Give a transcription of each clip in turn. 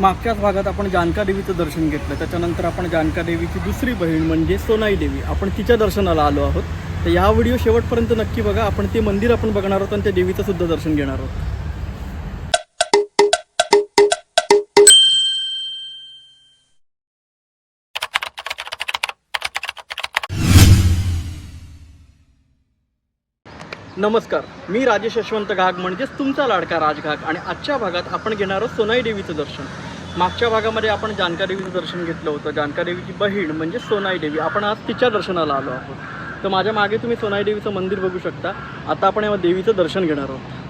मागच्याच भागात आपण जानका देवीचं दर्शन घेतलं. त्याच्यानंतर आपण जानका देवीची दुसरी बहीण म्हणजे सोनाई देवी. आपण तिच्या दर्शनाला आलो आहोत. तर या व्हिडिओ शेवटपर्यंत नक्की बघा. आपण ते मंदिर आपण बघणार आहोत आणि त्या देवीचं सुद्धा दर्शन घेणार आहोत. नमस्कार. मी राजेश यशवंत घाग म्हणजेच तुमचा लाडका राजघाग. आणि आजच्या भागात आपण घेणार आहोत सोनाई देवीचं दर्शन. मागच्या भागामध्ये आपण जानकादेवीचं दर्शन घेतलं होतं. जानकादेवीची बहीण म्हणजे सोनाई देवी. आपण आज तिच्या दर्शनाला आलो आहोत. तर माझ्या मागे तुम्ही सोनाई देवीचं मंदिर बघू शकता. आता आपण या देवीचं दर्शन घेणार आहोत.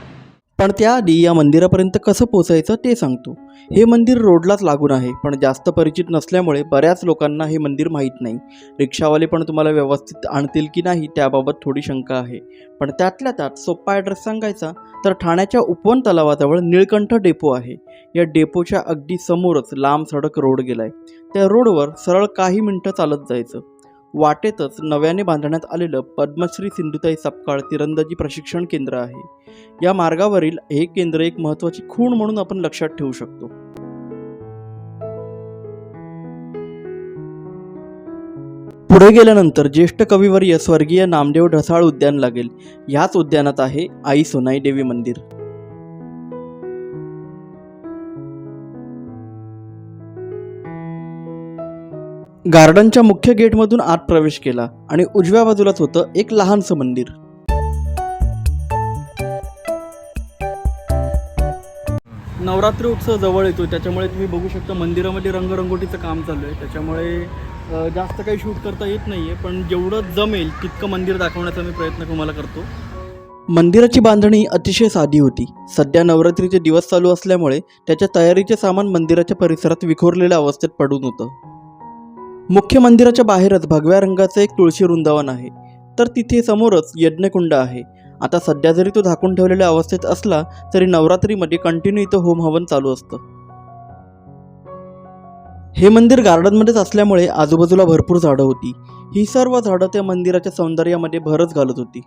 पण त्याआधी या मंदिरापर्यंत कसं पोचायचं ते सांगतो. हे मंदिर रोडलाच लागून आहे पण जास्त परिचित नसल्यामुळे बऱ्याच लोकांना हे मंदिर माहीत नाही. रिक्षावाले पण तुम्हाला व्यवस्थित आणतील की नाही त्याबाबत थोडी शंका आहे. पण त्यातल्या त्यात सोप्पा ॲड्रेस सांगायचा तर ठाण्याच्या उपवन तलावाजवळ निळकंठ डेपो आहे. या डेपोच्या अगदी समोरच लांब सडक रोड गेलाय. त्या रोडवर सरळ काही मिनटं चालत जायचं. वाटेतच नव्याने बांधण्यात आलेलं पद्मश्री सिंधुताई सपकाळ तिरंदाजी प्रशिक्षण केंद्र आहे. या मार्गावरील हे केंद्र एक महत्त्वाची खूण म्हणून आपण लक्षात ठेवू शकतो. पुढे गेल्यानंतर ज्येष्ठ कविवर्य स्वर्गीय नामदेव ढसाळ उद्यान लागेल. ह्याच उद्यानात आहे आई सोनाई देवी मंदिर. गार्डनच्या मुख्य गेटमधून आत प्रवेश केला आणि उजव्या बाजूलाच होतं एक लहानसं मंदिर. नवरात्री उत्सव जवळ येतो त्याच्यामुळे तुम्ही बघू शकता मंदिरामध्ये रंगरंगोटीचं काम चालू आहे. त्याच्यामुळे जास्त काही शूट करता येत नाही आहे पण जेवढं जमेल तितकं मंदिर दाखवण्याचा मी प्रयत्न तुम्हाला करतो. मंदिराची बांधणी अतिशय साधी होती. सध्या नवरात्रीचे दिवस चालू असल्यामुळे त्याच्या तयारीचे सामान मंदिराच्या परिसरात विखुरलेल्या अवस्थेत पडून होतं. मुख्य मंदिराच्या बाहेरच भगव्या रंगाचं एक तुळशी वृंदावन आहे. तर तिथे समोरच यज्ञकुंड आहे. आता सध्या जरी तो झाकून ठेवलेल्या अवस्थेत असला तरी नवरात्रीमध्ये कंटिन्यू इथं होम हवन चालू असतं. हे मंदिर गार्डनमध्येच असल्यामुळे आजूबाजूला भरपूर झाडं होती. ही सर्व झाडं त्या मंदिराच्या सौंदर्यामध्ये भरच घालत होती.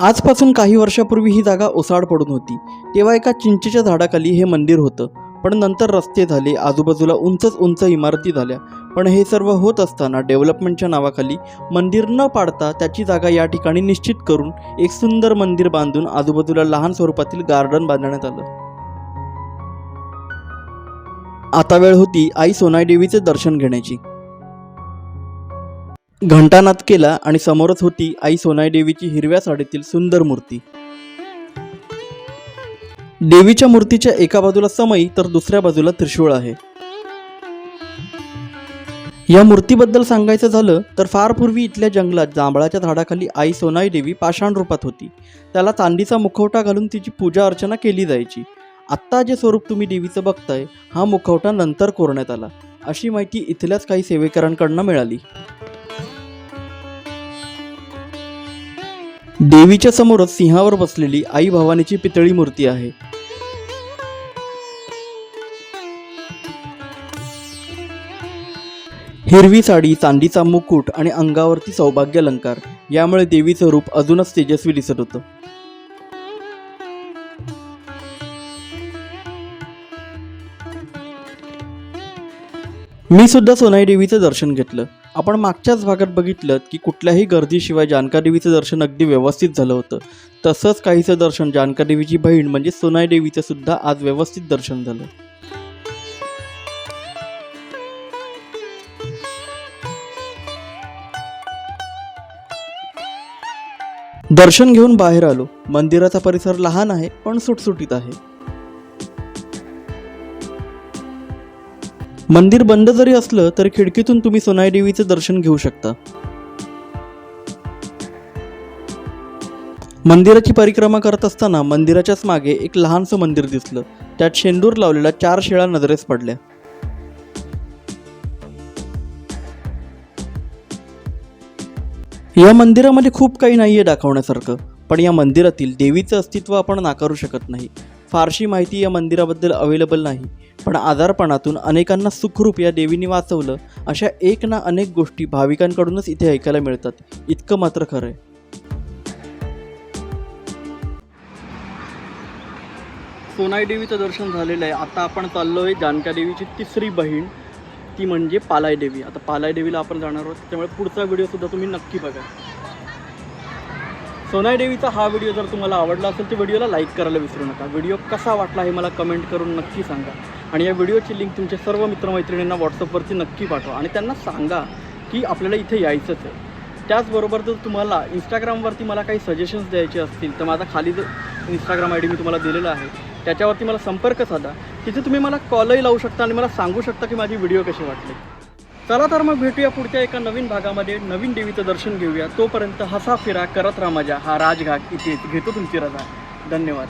आजपासून काही वर्षापूर्वी ही जागा ओसाड पडून होती. तेव्हा एका चिंचेच्या झाडाखाली हे मंदिर होतं. पण नंतर रस्ते झाले आजूबाजूला उंचच उंच इमारती झाल्या. पण हे सर्व होत असताना डेव्हलपमेंटच्या नावाखाली मंदिर न पाडता त्याची जागा या ठिकाणी निश्चित करून एक सुंदर मंदिर बांधून आजूबाजूला लहान स्वरूपातील गार्डन बांधण्यात आलं. आता वेळ होती आई सोनाई देवीचे दर्शन घेण्याची. घंटानाद केला आणि समोरच होती आई सोनाई देवीची हिरव्या साडीतील सुंदर मूर्ती. देवीच्या मूर्तीच्या एका बाजूला समई तर दुसऱ्या बाजूला त्रिशूळ आहे. या मूर्तीबद्दल सांगायचं झालं तर फार पूर्वी इथल्या जंगलात जांभळाच्या झाडाखाली आई सोनाई देवी पाषाण रूपात होती. त्याला चांदीचा मुखवटा घालून तिची पूजा अर्चना केली जायची. आत्ता जे स्वरूप तुम्ही देवीचं बघताय हा मुखवटा नंतर कोरण्यात आला. अशी माहिती इथल्याच काही सेवेकरांकडनं मिळाली. देवीच्या समोरच सिंहावर बसलेली आई भवानीची पितळी मूर्ती आहे. हिरवी साडी चांदीचा मुकुट आणि अंगावरती सौभाग्य अलंकार यामुळे देवीचं रूप अजूनच तेजस्वी दिसत होतं. मी सुद्धा सोनाई देवीचं दर्शन घेतलं. आपण मागच्याच भागात बघितलं की कुठल्याही गर्दीशिवाय जानका देवीचं दर्शन अगदी व्यवस्थित झालं होतं. तसंच काहीचं दर्शन जानका देवीची बहीण म्हणजे सोनाई देवीचं सुद्धा आज व्यवस्थित दर्शन झालं. दर्शन घेऊन बाहेर आलो. मंदिराचा परिसर लहान आहे पण सुटसुटीत आहे. मंदिर बंद जरी असलं तरी खिडकीतून तुम्ही सोनाई देवीचं दर्शन घेऊ शकता. मंदिराची परिक्रमा करत असताना मंदिराच्याच मागे एक लहानसं मंदिर दिसलं. त्यात शेंदूर लावलेल्या चार शेळा नजरेस पडल्या. या मंदिरामध्ये खूप काही नाही आहे दाखवण्यासारखं. पण या मंदिरातील देवीचं अस्तित्व आपण नाकारू शकत नाही. फारशी माहिती या मंदिराबद्दल अवेलेबल नाही. पण आजारपणातून अनेकांना सुखरूप या देवीने वाचवलं अशा एक ना अनेक गोष्टी भाविकांकडूनच इथे ऐकायला मिळतात. इतकं मात्र खरं आहे. सोनाई देवीचं दर्शन झालेलं आहे. आता आपण चाललो आहे जानका देवीची तिसरी बहीण. ती म्हणजे पालाय देवी. आता पालाय देवीला आपण जाणार आहोत त्यामुळे पुढचा व्हिडिओसुद्धा तुम्ही नक्की बघा. सोनाई देवीचा हा व्हिडिओ जर तुम्हाला आवडला असेल तर व्हिडिओला लाईक करायला विसरू नका. व्हिडिओ कसा वाटला हे मला कमेंट करून नक्की सांगा. आणि या व्हिडिओची लिंक तुमच्या सर्व मित्रमैत्रिणींना व्हॉट्सअपवरती नक्की पाठवा. आणि त्यांना सांगा की आपल्याला इथे यायचंच आहे. त्याचबरोबर जर तुम्हाला इंस्टाग्रामवरती मला काही सजेशन्स द्यायचे असतील तर माझा खाली जो इंस्टाग्राम आय डी मी तुम्हाला दिलेला आहे त्याच्यावरती मला संपर्क साधा. तिथे तुम्ही मला कॉलही लावू शकता आणि मला सांगू शकता की माझी व्हिडिओ कशी वाटली. चला तर मग भेटूया पुढच्या एका नवीन भागामध्ये. नवीन देवीचं दर्शन घेऊया. तोपर्यंत हसा फिरा करत राहा माझ्या हा राजघाट इथे घेतो तुमची रजा. धन्यवाद.